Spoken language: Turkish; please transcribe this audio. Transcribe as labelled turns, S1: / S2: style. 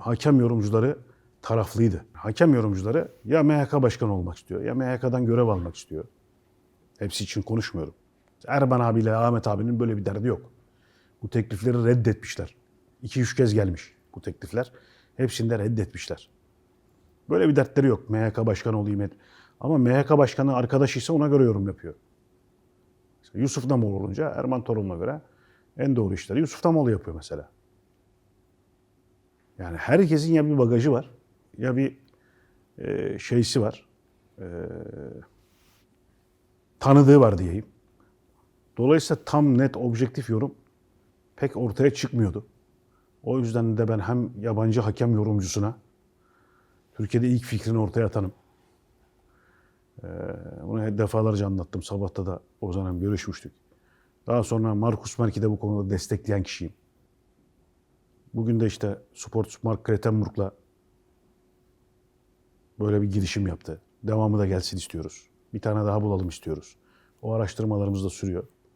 S1: hakem yorumcuları taraflıydı. Hakem yorumcuları ya MHK başkanı olmak istiyor ya MHK'dan görev almak istiyor. Hepsi için konuşmuyorum. Erban abiyle Ahmet abinin böyle bir derdi yok. Bu teklifleri reddetmişler. İki üç kez gelmiş bu teklifler. Hepsini de reddetmişler. Böyle bir dertleri yok. MHK başkanı olayım. et- Ama MHK başkanı arkadaş ise ona göre yorum yapıyor. İşte Yusuf Damoğlu olunca Erman Torun'una göre en doğru işleri Yusuf Damoğlu yapıyor mesela. Yani herkesin ya bir bagajı var ya bir e, şeysi var. E, tanıdığı var diyeyim. Dolayısıyla tam net objektif yorum pek ortaya çıkmıyordu. O yüzden de ben hem yabancı hakem yorumcusuna Türkiye'de ilk fikrini ortaya atanım. Ee, bunu defalarca anlattım. Sabahta da Ozan'la görüşmüştük. Daha sonra Markus Merk'i de bu konuda destekleyen kişiyim. Bugün de işte Sport Mark Kretenburg'la böyle bir girişim yaptı. Devamı da gelsin istiyoruz. Bir tane daha bulalım istiyoruz. O araştırmalarımız da sürüyor.